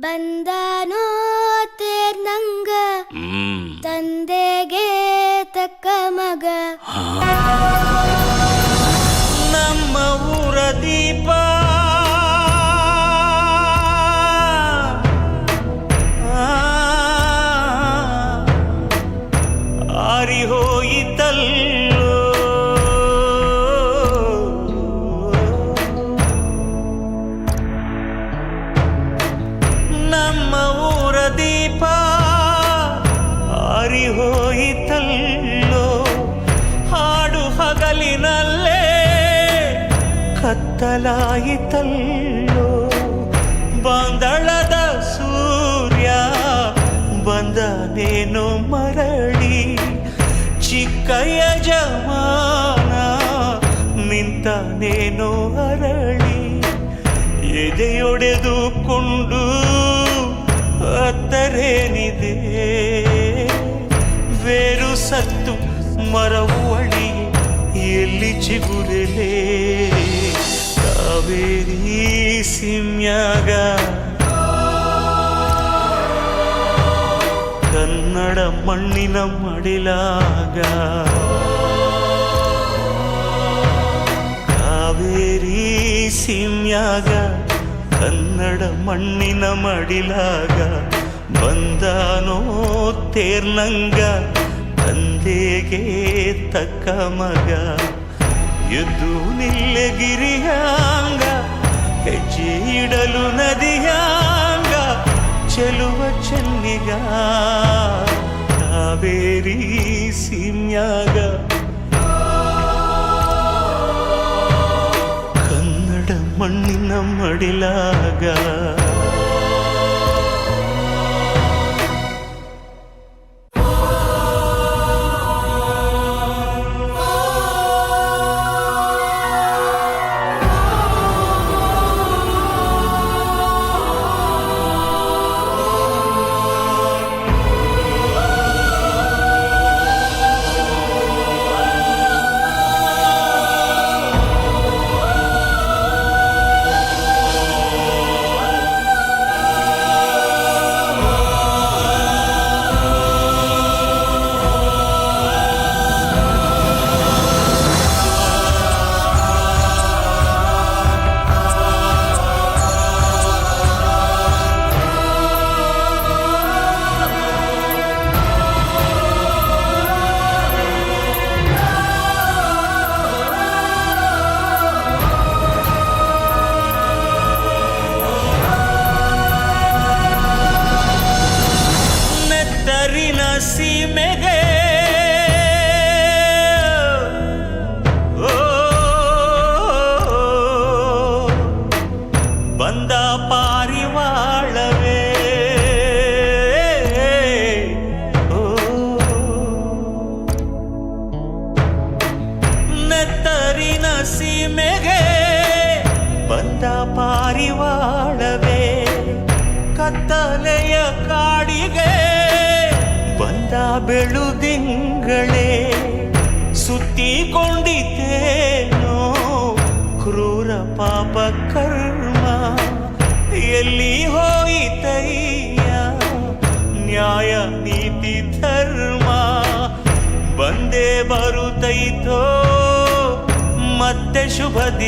ಬಂದಾನೋ ತೇರ್ನಂಗ ತಂದೆಗೆ ತಕ್ಕ ಮಗ. ನಮ್ಮ ಊರ ದೀಪ. ಆರಿ ಹೋಯಿತಲ್ಲೋ ನಮ್ಮ ಊರ ದೀಪ ಆರಿ ಹೋಯಿತಲ್ಲೋ. ಹಾಡು ಹಗಲಿನಲ್ಲೇ ಕತ್ತಲಾಯಿತಲ್ಲೋ. ಬಂದಳದ ಸೂರ್ಯ ಬಂದನೇನು ಮರಳಿ. ಚಿಕ್ಕ ಯಜಮಾನ ನಿಂತನೇನೋ ಅರಳಿ. ಎದೆಯೊಡೆದುಕೊಂಡು ಅತ್ತರೇನಿದೆ ಬೇರು ಸತ್ತು ಮರವು ಅಳಿ ಎಲ್ಲಿ ಚಿಗುರಲೆ ಕಾವೇರಿ ಸಿಮ್ಯಾಗ ಕನ್ನಡ ಮಣ್ಣಿನ ಮಡಿಲಾಗ ಕಾವೇರಿ ಸಿಮ್ಯಾಗ ಕನ್ನಡ ಮಣ್ಣಿನ ಮಡಿಲಾಗ ಬಂದಾನೋ ತೇರ್ನಂಗ ತಂದೆಗೆ ತಕ್ಕ ಮಗ ಎದ್ದು ನಿಲ್ಲೆಗಿರಿಯಾಂಗ ಹೆಜ್ಜೆ ಇಡಲು ನದಿಯಾಂಗ ಚೆಲುವ ಚೆನ್ನಿಗ ಕಾವೇರಿ ಸಿಮ್ಯಾಗ మడిలాగా வந்தா பா ಬಂದ ಬೆಳುದಿಂಗಳೇ ಸುತ್ತಿಕೊಂಡಿದ್ದೇನೋ ಕ್ರೂರ ಪಾಪ ಕರ್ಮ. ಎಲ್ಲಿ ಹೋಯಿತಯ್ಯ ನ್ಯಾಯ, ನೀತಿ, ಧರ್ಮ? ಬಂದೇ ಬರುತ್ತೈತೋ ಮತ್ತೆ ಶುಭ ದಿನ.